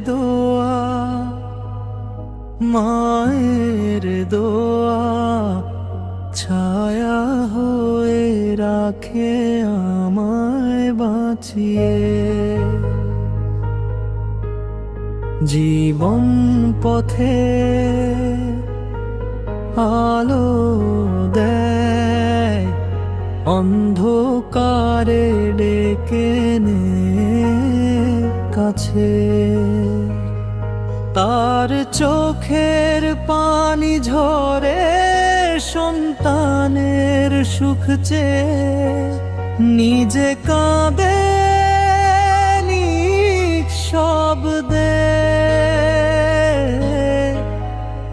দোয়া, মায়ের দোয়া ছায়া হয়ে রাখে আমায় বাঁচিয়ে। জীবন পথে আলো দেয়, অন্ধকারে ডেকে নে। কাছে তার চোখের পানি ঝরে সন্তানের সুখ চেয়ে। নিজে কাঁদে শব্দে।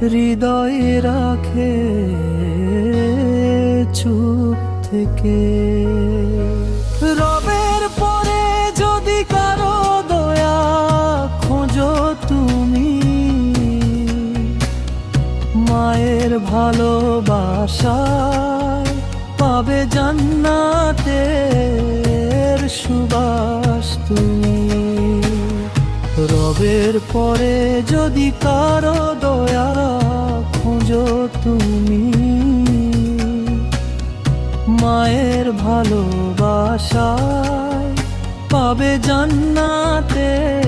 হৃদয়ে রাখে চুপ থেকে। ভালোবাসায় পাবে জান্নাতের সুবাস তুমি। রবের পরে যদি কারও দয়া খোঁজো তুমি। মায়ের ভালোবাসায় পাবে জান্নাতের